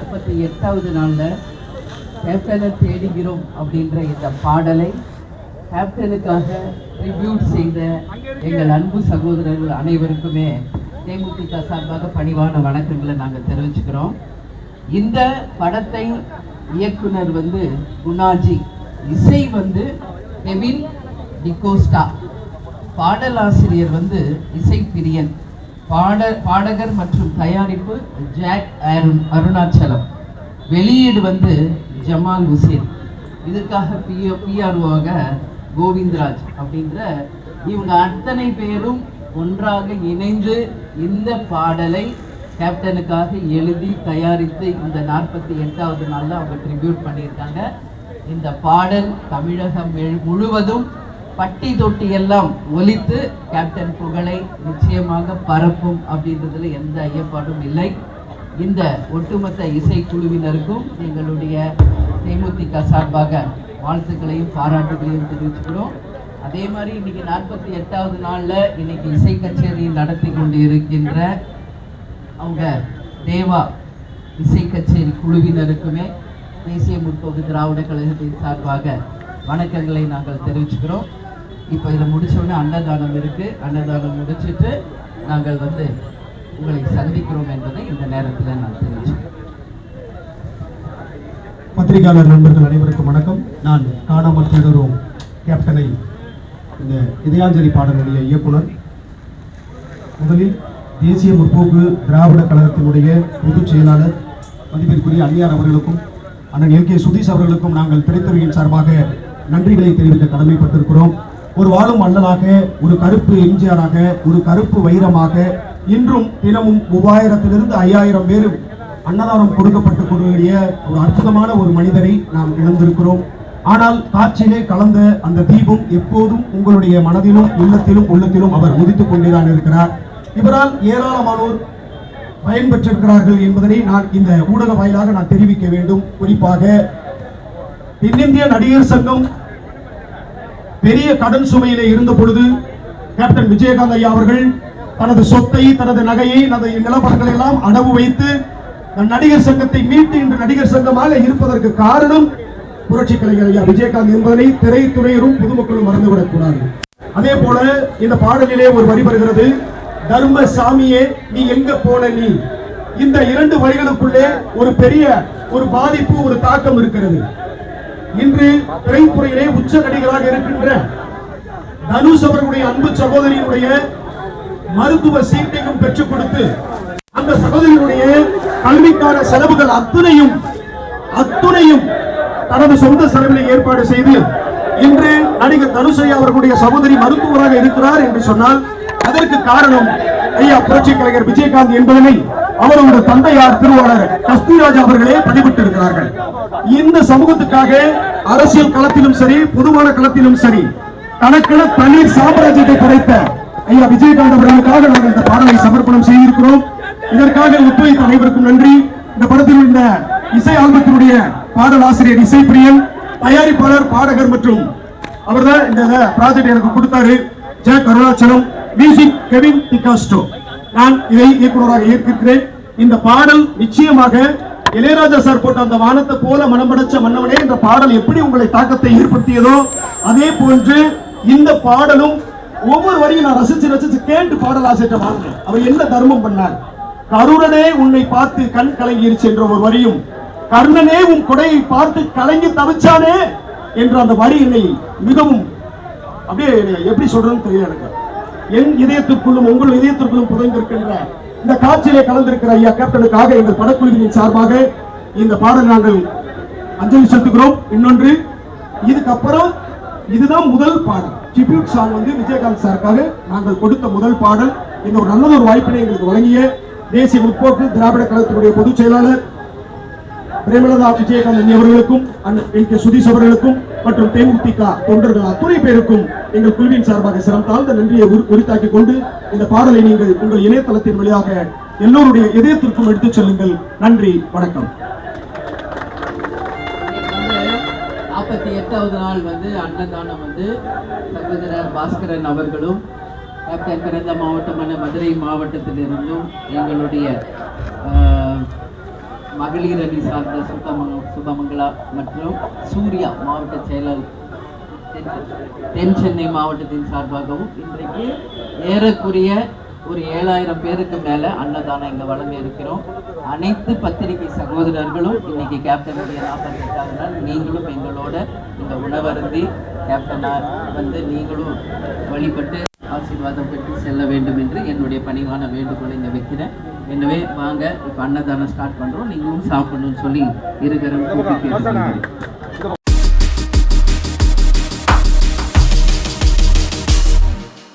நாற்பத்தி எட்டாவது நாளில் கேப்டனை தேடுகிறோம் அப்படின்ற இந்த பாடலை கேப்டனுக்காக ட்ரிபியூட் செய்த எங்கள் அன்பு சகோதரர்கள் அனைவருக்குமே தேமுதிக சார்பாக பணிவான வணக்கங்களை நாங்கள் தெரிவிச்சுக்கிறோம். இந்த படத்தை இயக்குனர் வந்து குணாஜி இசை வந்து கெவின் டிகோஸ்டா பாடலாசிரியர் வந்து இசை பிரியன் பாட பாடகர் மற்றும் தயாரிப்பு ஜாக் அருண் அருணாச்சலம். வெளியீடு வந்து ஜமால் ஹுசேன் இதற்காக பிஓ பிஆர்ஓவாக கோவிந்தராஜ் அப்படின்ற இவங்க அத்தனை பேரும் ஒன்றாக இணைந்து இந்த பாடலை கேப்டனுக்காக எழுதி தயாரித்து இந்த நாற்பத்தி எட்டாவது நாளில் அவங்க ட்ரிபியூட் பண்ணியிருக்காங்க. இந்த பாடல் தமிழகம் முழுவதும் பட்டி தொட்டி எல்லாம் ஒலித்து கேப்டன் புகழை நிச்சயமாக பரப்பும் அப்படின்றதுல எந்த ஐயப்பாடும் இல்லை. இந்த ஒட்டுமொத்த இசைக்குழுவினருக்கும் எங்களுடைய தேமுதிக சார்பாக வாழ்த்துக்களையும் பாராட்டுகளையும் தெரிவிச்சுக்கிறோம். அதே மாதிரி இன்னைக்கு நாற்பத்தி எட்டாவது நாளில் இன்னைக்கு இசை கச்சேரி நடத்தி கொண்டு இருக்கின்ற அவங்க தேவா இசை கச்சேரி குழுவினருக்குமே தேசிய முற்போக்கு திராவிட கழகத்தின் சார்பாக வணக்கங்களை நாங்கள் தெரிவிச்சுக்கிறோம். இப்போ இதில் முடித்தோடனே அன்னதானம் இருக்குது அன்னதானம் முடிச்சிட்டு நாங்கள் வந்து உங்களை சந்திக்கிறோம் என்பதை இந்த நேரத்தில் நான் தெரிவிச்சேன் பத்திரிகையாளர் நண்பர்கள் அனைவருக்கும் வணக்கம். நான் காணாமல் தேடுறோம் கேப்டனை இந்த இதயாஞ்சலி பாடலுடைய இயக்குனர். முதலில் தேசிய முற்போக்கு திராவிட கழகத்தினுடைய பொதுச் செயலாளர் மதிப்பிற்குரிய அந்நியார் அவர்களுக்கும் அண்ணன் எல் கே சுதீஷ் அவர்களுக்கும் நாங்கள் திரைத்துறையின் சார்பாக நன்றிகளை தெரிவிக்க கடமைப்பட்டிருக்கிறோம். ஒரு வாழும் மன்னனாக ஒரு கருப்பு எம்ஜிஆராக ஒரு கருப்பு வைரமாக இன்றும் தினமும் மூவாயிரத்திலிருந்து ஐயாயிரம் பேர் அன்னதானம் கொடுக்கப்பட்டுக்கூடிய ஒரு அற்புதமான ஒரு மனிதரை நாம் இழந்திருக்கிறோம். ஆனால் காட்சியிலே கலந்த அந்த தீபம் எப்போதும் உங்களுடைய மனதிலும் உள்ளத்திலும் உள்ளத்திலும் அவர் உதித்துக் கொண்டுதான் இருக்கிறார். இவரால் ஏராளமானோர் பயன்பெற்றிருக்கிறார்கள் என்பதனை நான் இந்த ஊடக வாயிலாக நான் தெரிவிக்க வேண்டும். குறிப்பாக தென்னிந்திய நடிகர் சங்கம் பெரிய கடன் சுமையிலே இருந்த பொழுது கேப்டன் விஜயகாந்த் ஐயா அவர்கள் தனது சொத்தை தனது நகையை தனது நிலப்பரங்களை எல்லாம் அடவு வைத்து நடிகர் சங்கத்தை மீட்டு இன்று நடிகர் சங்கமாக இருப்பதற்கு காரணம் புரட்சி கலைஞர் ஐயா விஜயகாந்த் என்பதனை திரைத்துறையரும் பொதுமக்களும் மறந்துவிடக் கூடாது. அதே போல இந்த பாடலிலே ஒரு வரி வருகிறது. தர்ம சாமியே நீ எங்க போன நீ? இந்த இரண்டு வரிகளுக்குள்ளே ஒரு பெரிய ஒரு பாதிப்பு ஒரு தாக்கம் இருக்கிறது. இன்று திரைத்துறையிலே உச்ச நடிகராக இருக்கின்ற தனுஷ் அவர்களுடைய அன்பு சகோதரியினுடைய மருத்துவ சீட்டையும் பெற்றுக் கொடுத்து அந்த சகோதரியினுடைய கல்விக்கான செலவுகள் அத்துணையும் அத்துணையும் தனது சொந்த செலவிலை ஏற்பாடு செய்து இன்று நடிகர் தனுஷையா அவர்களுடைய சகோதரி மருத்துவராக இருக்கிறார் என்று சொன்னால் அதற்கு காரணம் ஐயா புரட்சி கலைஞர் விஜயகாந்த் என்பதனை அவரோட தந்தையார் திருவாளர் கஸ்தூராஜ் அவர்களே பதிவிட்டு இருக்கிறார்கள் இந்த சமூகத்துக்காக அரசியல் களத்திலும் சரி பொதுவான களத்திலும் சரி தனக்கென தண்ணீர் சாம்ராஜ்யத்தை படைத்த ஐயா விஜயகாந்த் அவர்களுக்காக நாங்கள் இந்த பாடலை சமர்ப்பணம் செய்திருக்கிறோம். இதற்காக ஒத்துழைத்த அனைவருக்கும் நன்றி. இந்த படத்தில் இந்த இசை ஆல்பத்தினுடைய பாடல் ஆசிரியர் இசைப்பிரியன் தயாரிப்பாளர் பாடகர் மற்றும் அவர்தான் இந்த ப்ராஜெக்ட் எனக்கு கொடுத்தாரு. ஜெய கருணாச்சலம் மியூசிக் கெவின் டிகாஸ்டோ நான் இதை இயக்குனராக ஏற்கிறேன் இந்த பாடல் நிச்சயமாக இளையராஜா சார் போட்ட அந்த வானத்தை போல மனமடைச்ச மன்னவனே என்ற பாடல் எப்படி உங்களை தாக்கத்தை ஏற்படுத்தியதோ அதே போன்று இந்த பாடலும் ஒவ்வொரு வரையும் நான் ரசிச்சு ரசிச்சு கேட்டு பாடல் ஆசிரியர் வாங்கினேன் அவர் என்ன தர்மம் பண்ணார்? கருணனே உன்னை பார்த்து கண் கலங்கிருச்சு என்ற ஒரு வரியும் கர்ணனே உன் கொடையை பார்த்து கலங்கி தவிச்சானே என்ற அந்த வரி என்னை மிகவும் அப்படியே எப்படி சொல்றதுன்னு தெரியல எனக்கு. என் இதயத்திற்குள்ளும் உங்கள் இதயத்திற்குள்ளும் புதைந்திருக்கின்ற இந்த காட்சியிலே கலந்திருக்கிற ஐயா கேப்டனுக்காக எங்கள் படக்குழுவின் சார்பாக இந்த பாடல் நாங்கள் அஞ்சலி செலுத்துகிறோம். இன்னொன்று இதுக்கப்புறம் இதுதான் முதல் பாடல். ட்ரிபியூட் சாங் வந்து விஜயகாந்த் சாருக்காக நாங்கள் கொடுத்த முதல் பாடல். இந்த ஒரு நல்ல ஒரு வாய்ப்பினை எங்களுக்கு வழங்கிய தேசிய முற்போக்கு திராவிட கழகத்தினுடைய பொதுச் செயலாளர் பிரேமலதா விஜயகாந்த் அவர்களுக்கும் என் கே சுதீஷ் அவர்களுக்கும் மற்றும் தேமுதிக தொண்டர்கள் அத்துணை பேருக்கும் எங்கள் குழுவின் சார்பாக சிரம் தாழ்ந்த நன்றியை உரித்தாக்கிக் கொண்டு இந்த பாடலை நீங்கள் உங்கள் இணையதளத்தின் வழியாக எல்லோருடைய இதயத்திற்கும் எடுத்துச் செல்லுங்கள். நன்றி வணக்கம். நாற்பத்தி எட்டாவது நாள் வந்து அன்னதானம் வந்து சகோதரர் பாஸ்கரன் அவர்களும் டாக்டர் பிறந்த மாவட்டமான மதுரை மாவட்டத்திலிருந்தும் எங்களுடைய ஆஹ், மகளிர் அணி சார்ந்த சுத்தமங்க சுபமங்களா மற்றும் சூர்யா மாவட்ட செயலாளர் தென்- சென்னை மாவட்டத்தின் சார்பாகவும் இன்றைக்கு ஏறக்குறைய ஒரு ஏழாயிரம் பேருக்கு மேல அன்னதானம் இங்க வழங்க இருக்கிறோம். அனைத்து பத்திரிகை சகோதரர்களும் இன்னைக்கு கேப்டனுடைய நாற்பத்தி எட்டாவது நாள் நீங்களும் எங்களோட இந்த உணவருந்தி கேப்டனா வந்து நீங்களும் வழிபட்டு ஆசீர்வாதம் பெற்று செல்ல வேண்டும் என்று என்னுடைய பணிவான வேண்டுகோளை இங்க வைக்கிறேன் எனவே வாங்க இப்போ அன்னதானம் ஸ்டார்ட் பண்றோம். நீங்களும் சாப்பிடணும்னு சொல்லி இருக்கிற கூட்டி